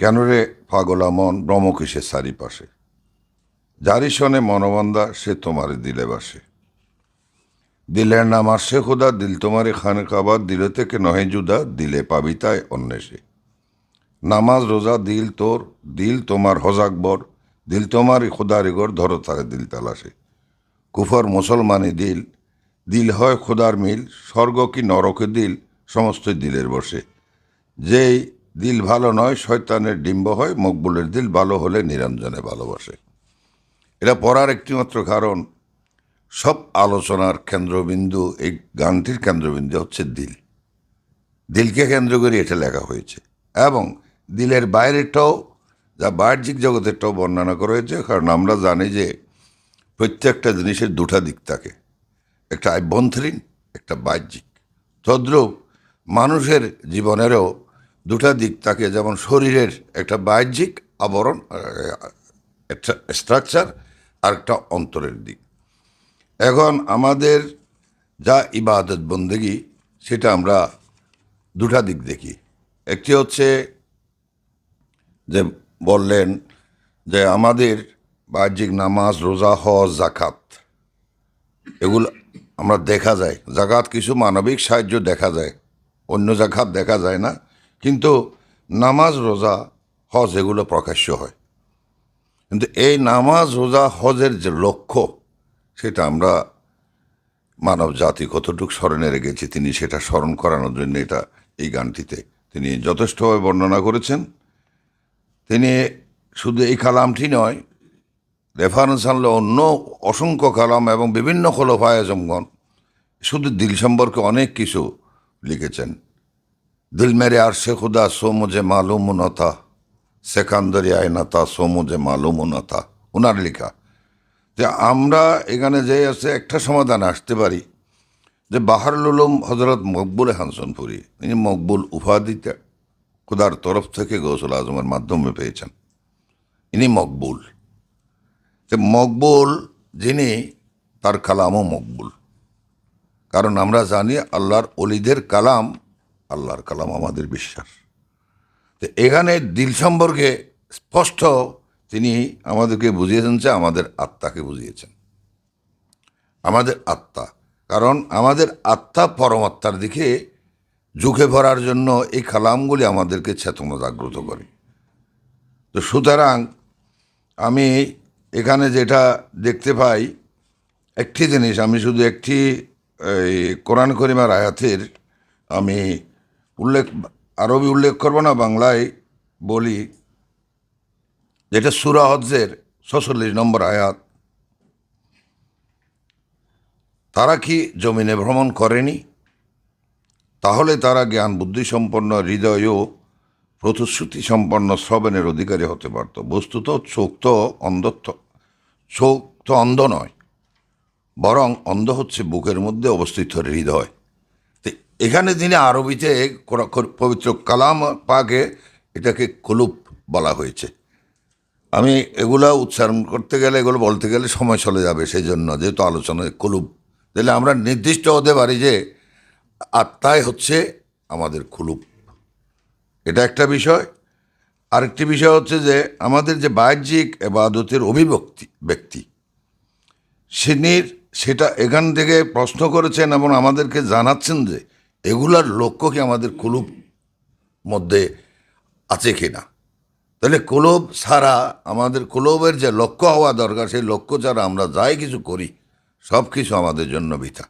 কেন রে পাগলা মন? ব্রহ্মকিসের চারিপাশে? যারি শনে মনোবন্দা সে তোমারে দিলে বাসে। দিলের নাম আর সে খোদা, দিল তোমারে খানে কাবার দিলে থেকে নহে জুদা, দিলে পাবি তাই অন্বেষে। নামাজ, রোজা, দিল তোর, দিল তোমার হজাকবর দিল তোমারই খোদারি গর ধরো তারে দিল তালাশে। কুফর মুসলমানি দিল দিল হয় খোদার মিল। স্বর্গ কি নরকে দিল সমস্তই দিলের বসে। যেই দিল ভালো নয়, শয়তানের ডিম্ব হয়, মকবুলের দিল ভালো হলে নিরঞ্জনে ভালোবাসে। এটা পড়ার একটিমাত্র কারণ, সব আলোচনার কেন্দ্রবিন্দু, এই গানটির কেন্দ্রবিন্দু হচ্ছে দিল। দিলকে কেন্দ্র করে এটা লেখা হয়েছে। এবং দিলের বাইরেটাও, যা বাহ্যিক জগতেরটাও বর্ণনা করা হয়েছে, কারণ আমরা জানি যে প্রত্যেকটা জিনিসের দুটা দিক থাকে। একটা আভ্যন্তরীণ, একটা বাহ্যিক। তদ্রূপ মানুষের জীবনেরও দুটা দিক থাকে যেমন শরীরের একটা বাহ্যিক আবরণ একটা স্ট্রাকচার আর একটা অন্তরের দিক। এখন আমাদের যা ইবাদত বন্দেগি, সেটা আমরা দুটা দিক দেখি। একটি হচ্ছে যে বললেন যে আমাদের বাহ্যিক নামাজ, রোজা, হজ জাকাত এগুলো আমরা দেখা যায়। জাকাত কিছু মানবিক সাহায্য দেখা যায়, অন্য জাকাত দেখা যায় না। কিন্তু নামাজ, রোজা, হজ এগুলো প্রকাশ্য হয়। কিন্তু এই নামাজ, রোজা, হজের যে লক্ষ্য, সেটা আমরা মানব জাতি কতটুকু স্মরণে রেখেছি তিনি সেটা স্মরণ করানোর জন্য এটা এই গানটিতে তিনি যথেষ্টভাবে বর্ণনা করেছেন। তিনি শুধু এই কালামটি নয়, রেফারেন্স আনলে অন্য অসংখ্য কালাম এবং বিভিন্ন খোলফায় জমগণ শুধু দিল সম্পর্কে অনেক কিছু লিখেছেন। মেরে আর সে খুদা সো মুঝে মালুম নতা সেকান্দরি আয়নাতা সো মুঝে মালুম নতা। ওনার লেখা, যে আমরা এখানে যে আছে একটা সমাধান আসতে পারি, যে বাহারুল উলুম হজরত মকবুল হানসনপুরি ইনি মকবুল উপাধিতে খুদার তরফ থেকে গৌসুল আজমের মাধ্যমে পেয়েছেন। ইনি মকবুল। যে মকবুল যিনি, তার কালামও মকবুল। কারণ আমরা জানি আল্লাহর অলিদের কালাম আল্লাহর কালাম আমাদের বিশ্বাস। তো এখানে দিল সম্পর্কে স্পষ্ট তিনি আমাদেরকে বুঝিয়েছেন যে আমাদের আত্মাকে বুঝিয়েছেন। আমাদের আত্মা, কারণ আমাদের আত্মা পরমাত্মার দিকে ঝুঁকে ভরার জন্য এই কালামগুলি আমাদেরকে চেতনা জাগ্রত করে। তো সুতরাং আমি এখানে যেটা দেখতে পাই, একটি জিনিস, আমি শুধু একটি কোরআন করিমার আয়াতের আমি উল্লেখ, আরবি উল্লেখ করব না, বাংলায় বলি, যেটা সুরা হজ্জের ছচল্লিশ নম্বর আয়াত। তারা কি জমিনে ভ্রমণ করেনি? তাহলে তারা জ্ঞান বুদ্ধি সম্পন্ন, হৃদয় ও প্রতিশ্রুতি সম্পন্ন শ্রবণের অধিকারী হতে পারত। বস্তুত চোখ তো অন্ধত্ব, চোখ তো অন্ধ নয়, বরং অন্ধ হচ্ছে বুকের মধ্যে অবস্থিত হৃদয়। এখানে তিনি আরবিতে পবিত্র কালাম পাকে এটাকে কুলুপ বলা হয়েছে। আমি এগুলা উচ্চারণ করতে গেলে, এগুলো বলতে গেলে সময় চলে যাবে সেই জন্য যেহেতু আলোচনায় কুলুপ। তাহলে আমরা নির্দিষ্ট হতে পারি যে আত্মায় হচ্ছে আমাদের কুলুপ। এটা একটা বিষয়। আরেকটি বিষয় হচ্ছে যে আমাদের যে বাহ্যিক এবাদতের অভিব্যক্তি ব্যক্তি, সিনির সেটা এখান থেকে প্রশ্ন করেছেন এবং আমাদেরকে জানাচ্ছেন যে এগুলার লক্ষ্য কি আমাদের কুলুপ মধ্যে আছে কি না? তাহলে কুলব ছাড়া আমাদের কুলবের যে লক্ষ্য হওয়া দরকার, সেই লক্ষ্য ছাড়া আমরা যাই কিছু করি সব কিছু আমাদের জন্য বৃথা।